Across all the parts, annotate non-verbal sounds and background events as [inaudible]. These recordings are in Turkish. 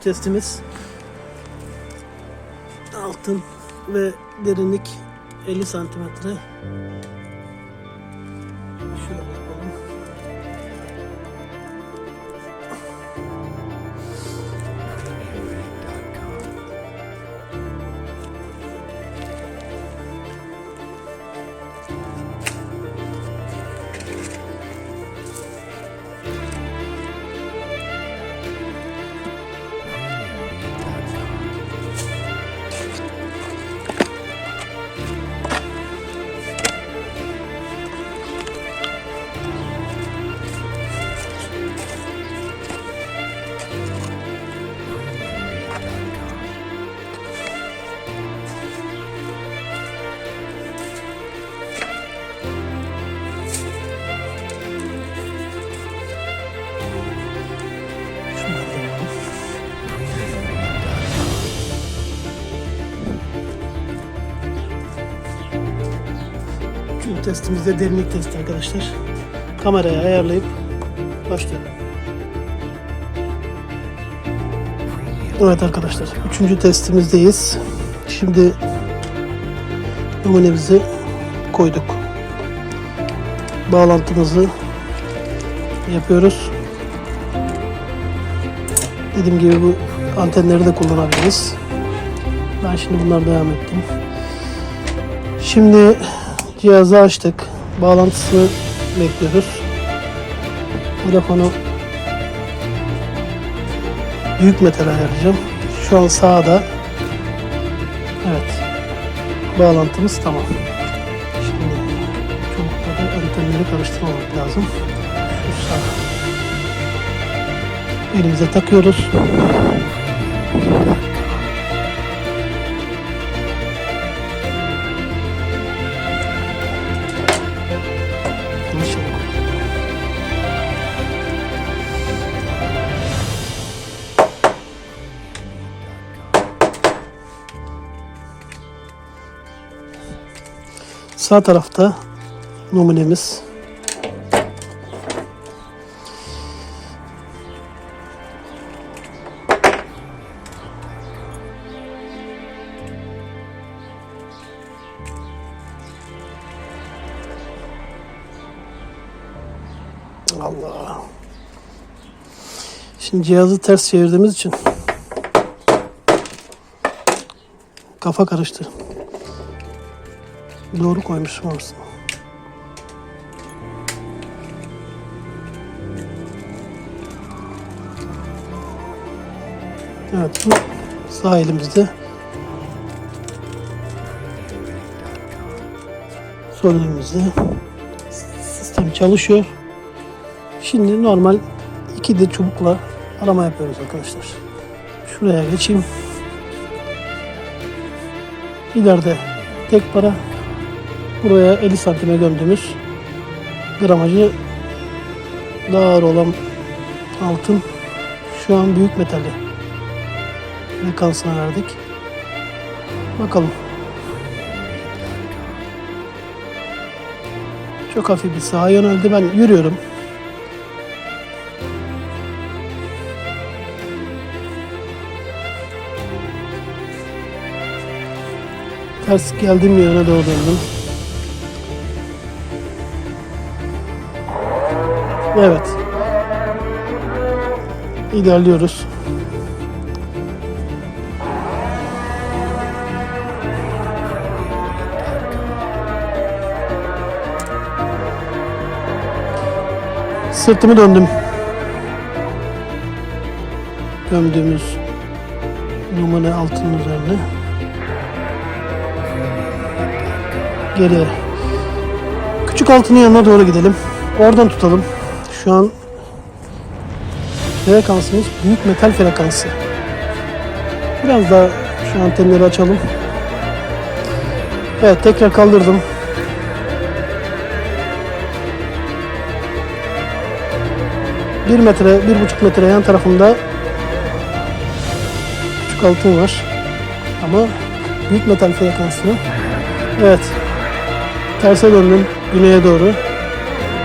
Testimiz altın ve derinlik 50 santimetre. Testimizde derinlik testi arkadaşlar. Kameraya ayarlayıp başlayalım. Evet arkadaşlar, üçüncü testimizdeyiz. Şimdi numunemizi koyduk. Bağlantımızı yapıyoruz. Dediğim gibi bu antenleri de kullanabiliriz. Ben şimdi bunlar devam ettim. Şimdi cihazı açtık. Bağlantısını bekliyoruz. Telefonu büyük metal ayarlayacağım. Şu an sağda. Evet. Bağlantımız tamam. Şimdi çubukları antenleri karıştırmamak lazım. Şu sağ. Elimize takıyoruz. Sağ tarafta numunemiz. Allah. Şimdi cihazı ters çevirdiğimiz için kafa karıştı. Doğru koymuşum aslında. Evet bu sağ elimizde. Sol elimizde. Sistem çalışıyor. Şimdi normal iki de çubukla arama yapıyoruz arkadaşlar. Şuraya geçeyim. İleride tek para buraya 50 santime gömdüğümüz gramajı daha ağır olan altın şu an büyük metali frekansına verdik. Bakalım. Çok hafif bir sağa yöneldi. Ben yürüyorum. Ters geldiğim yöne doğru döndüm. Evet. İlerliyoruz. Sırtımı döndüm. Gömdüğümüz numune altının üzerine. Geriye. Küçük altının yanına doğru gidelim. Oradan tutalım. Şu an frekansımız büyük metal frekansı. Biraz daha şu antenleri açalım. Evet tekrar kaldırdım. Bir metre, bir buçuk metre yan tarafında küçük altın var. Ama büyük metal frekanslı. Evet. Terse döndüm güneye doğru.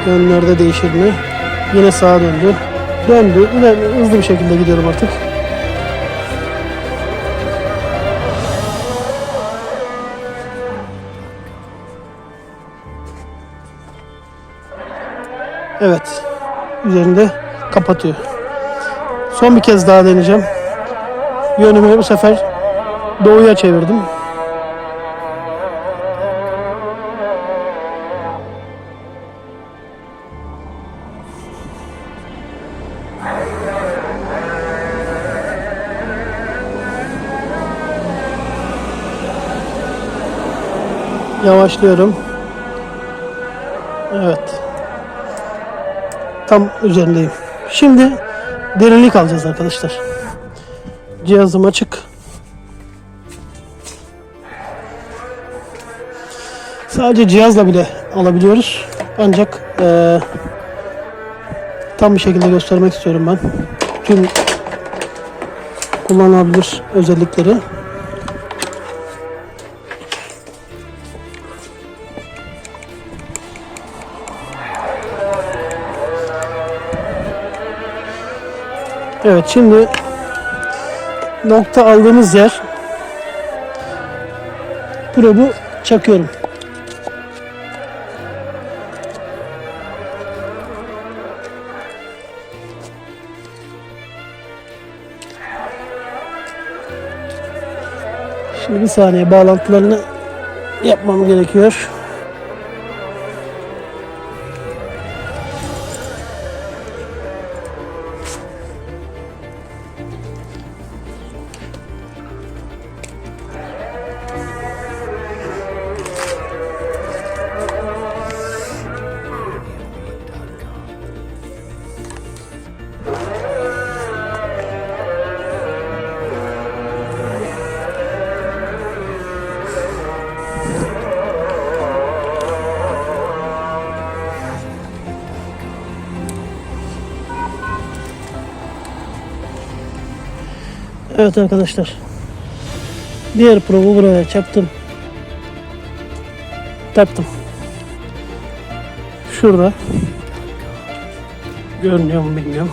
Yönlerde değişir mi? Yine sağa döndü. Döndü. Yine hızlı bir şekilde gidiyorum artık. Evet. Üzerinde kapatıyor. Son bir kez daha deneyeceğim. Yönümü bu sefer doğuya çevirdim. Yavaşlıyorum. Evet. Tam üzerindeyim. Şimdi derinlik alacağız arkadaşlar. Cihazım açık. Sadece cihazla bile alabiliyoruz. Ancak eee, tam bir şekilde göstermek istiyorum ben. Tüm kullanılabilir özellikleri. Evet şimdi nokta aldığımız yer probu çakıyorum. Şimdi bir saniye bağlantılarını yapmam gerekiyor. Evet arkadaşlar. Diğer probu buraya çaktım. Taktım. Şurada. Görünüyor mu bilmiyorum.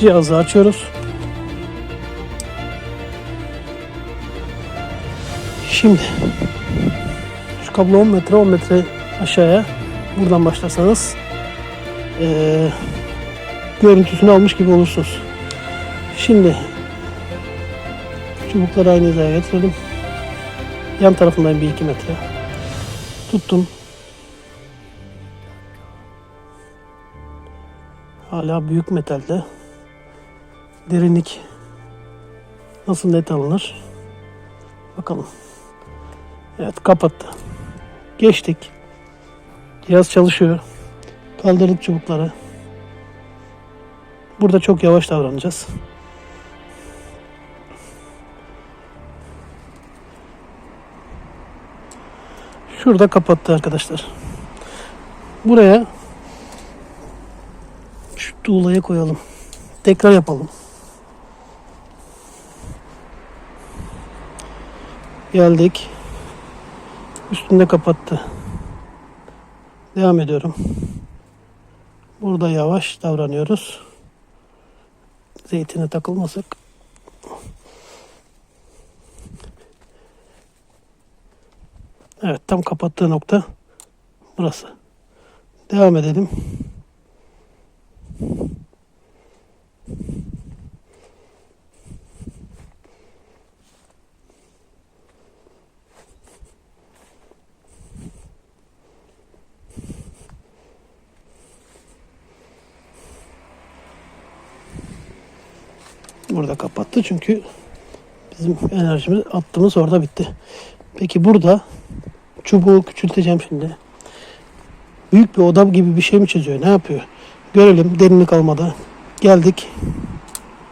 Cihazı açıyoruz. Şimdi şu kablo 10 metre 10 metre aşağıya buradan başlarsanız eee görüntüsünü almış gibi olursunuz. Şimdi çubukları aynı hizaya getirelim. Yan tarafından bir iki metre. Tuttum. Hala büyük metalde. Derinlik nasıl net alınır? Bakalım. Evet kapattı. Geçtik. Cihaz çalışıyor. Kaldırdık çubukları. Burada çok yavaş davranacağız. Şurada kapattı arkadaşlar. Buraya şu tuğlayı koyalım. Tekrar yapalım. Geldik. Üstünde kapattı. Devam ediyorum. Burada yavaş davranıyoruz. Zeytine takılmasak. Evet tam kapattığı nokta burası. Devam edelim. Burada kapattı çünkü bizim enerjimiz attığımız orada bitti. Peki burada çubuğu küçülteceğim şimdi. Büyük bir oda gibi bir şey mi çiziyor? Ne yapıyor? Görelim derinlik almadı. Geldik.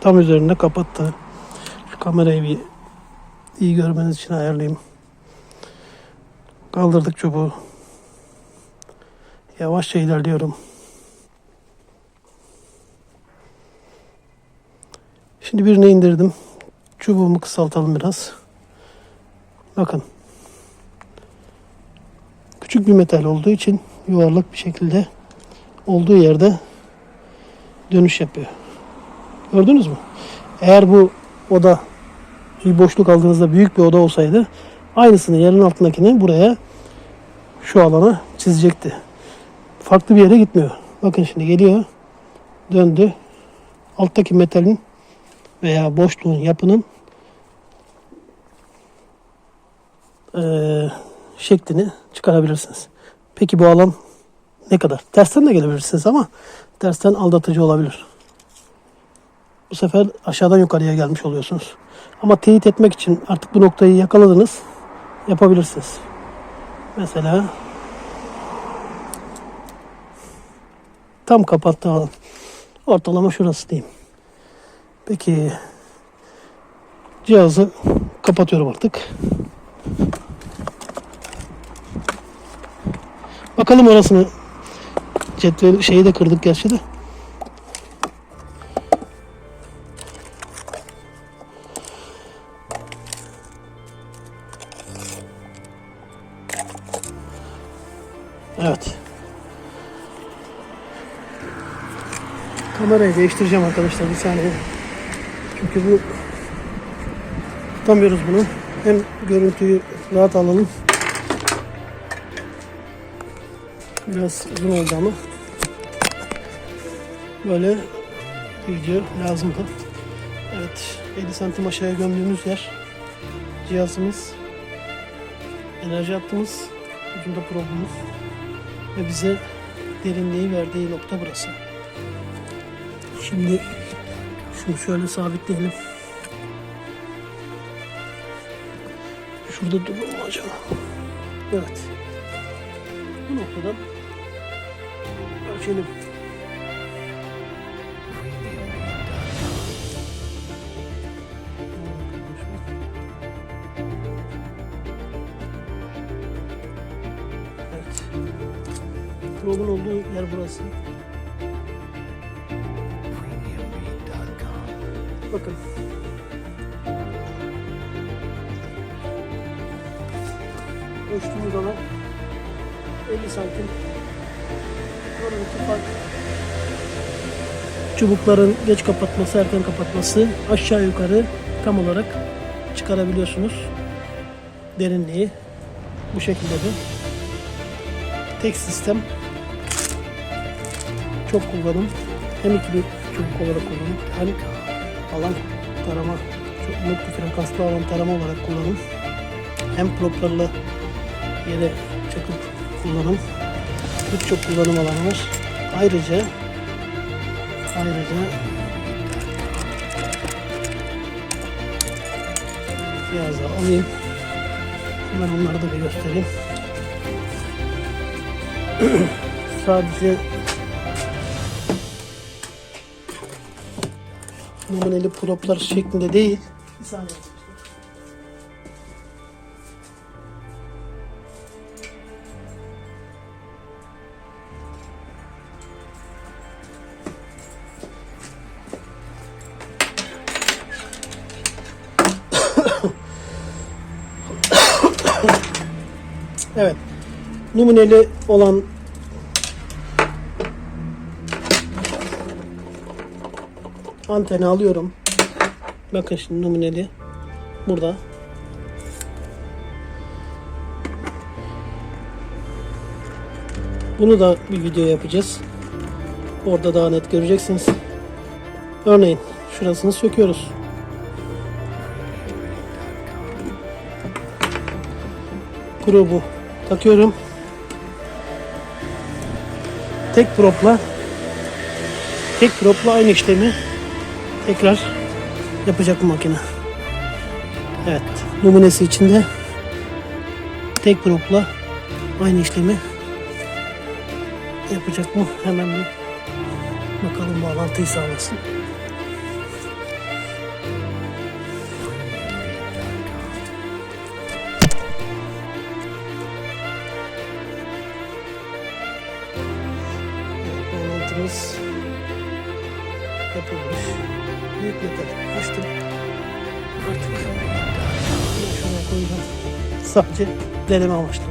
Tam üzerinde kapattı. Şu kamerayı bir iyi görmeniz için ayarlayayım. Kaldırdık çubuğu. Yavaşça ilerliyorum. Şimdi birini indirdim. Çubuğumu kısaltalım biraz. Bakın. Küçük bir metal olduğu için yuvarlak bir şekilde olduğu yerde dönüş yapıyor. Gördünüz mü? Eğer bu oda bir boşluk aldığınızda büyük bir oda olsaydı aynısını yerin altındakini buraya şu alana çizecekti. farklı bir yere gitmiyor. Bakın şimdi geliyor. Döndü. Alttaki metalin veya boşluğun yapının eee, şeklini çıkarabilirsiniz. Peki bu alan ne kadar? Tersten de gelebilirsiniz ama tersten aldatıcı olabilir. Bu sefer aşağıdan yukarıya gelmiş oluyorsunuz. Ama teyit etmek için artık bu noktayı yakaladınız. Yapabilirsiniz. Mesela tam kapattığı alan. Ortalama şurası diyeyim. Peki cihazı kapatıyorum artık. Bakalım orasını cetvel şeyi de kırdık gerçi de. Evet. Kamerayı değiştireceğim arkadaşlar bir saniye. Çünkü bu tutamıyoruz bunu. Hem görüntüyü rahat alalım. Biraz uzun oldu ama böyle video lazımdı. Evet 50 santim aşağıya gömdüğümüz yer cihazımız enerji hattımız ucunda probumuz ve bize derinliği verdiği nokta burası. Şimdi şunu şöyle sabitleyelim. Şurada durur mu acaba? Evet. Bu noktadan Evet. Probun olduğu yer burası. Bakın. Ölçtüğümüz zaman 50 santim. Çubukların geç kapatması, erken kapatması aşağı yukarı tam olarak çıkarabiliyorsunuz. Derinliği bu şekilde de. Tek sistem çok kullanım. Hem ikili çubuk olarak kullanım hem alan tarama çok multi frekanslı alan tarama olarak kullanım. Hem proplarla yere çakıp kullanım. Birçok kullanım alanı var. Ayrıca ayrıca cihazı alayım. Hemen onları da bir göstereyim. [clears throat] Sadece numareli proplar şeklinde değil. Bir saniye. Evet. Numuneli olan anteni alıyorum. Bakın şimdi numuneli. Burada. Bunu da bir video yapacağız. Orada daha net göreceksiniz. Örneğin şurasını söküyoruz. Grubu takıyorum. Tek propla tek propla aynı işlemi tekrar yapacak bu makine. Evet, numunesi içinde tek propla aynı işlemi yapacak mı? Hemen bir bakalım bağlantıyı sağlasın. Büyük metal açtım. Artık şuraya koyacağım. Sadece deneme amaçlı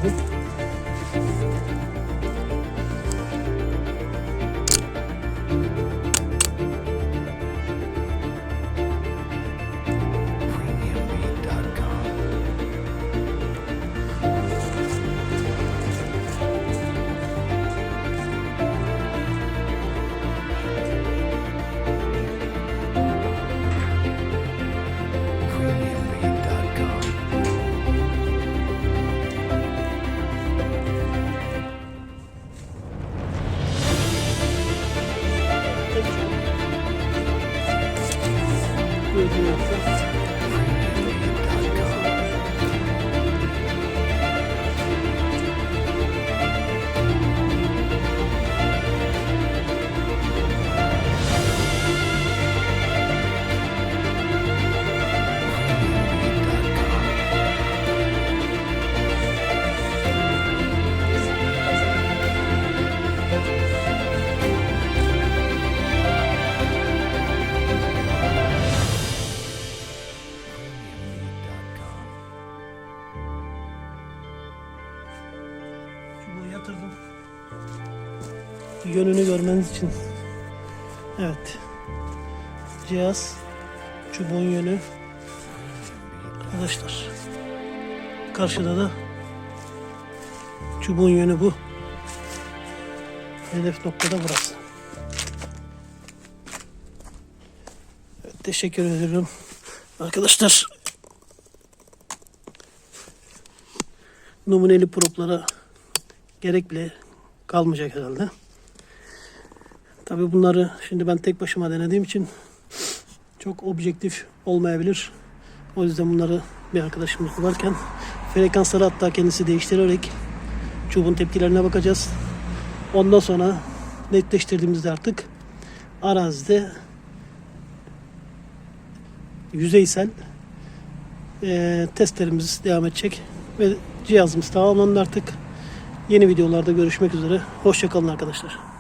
bu. batırdım. Yönünü görmeniz için. Evet. Cihaz çubuğun yönü. Arkadaşlar. Karşıda da çubuğun yönü bu. Hedef noktada burası. Evet, teşekkür ederim. Arkadaşlar numuneli proplara gerek bile kalmayacak herhalde. Tabii bunları şimdi ben tek başıma denediğim için çok objektif olmayabilir. O yüzden bunları bir arkadaşımız varken frekansları hatta kendisi değiştirerek çubuğun tepkilerine bakacağız. Ondan sonra netleştirdiğimizde artık arazide yüzeysel eee, testlerimiz devam edecek ve cihazımız tamamlandı artık. Yeni videolarda görüşmek üzere. Hoşçakalın arkadaşlar.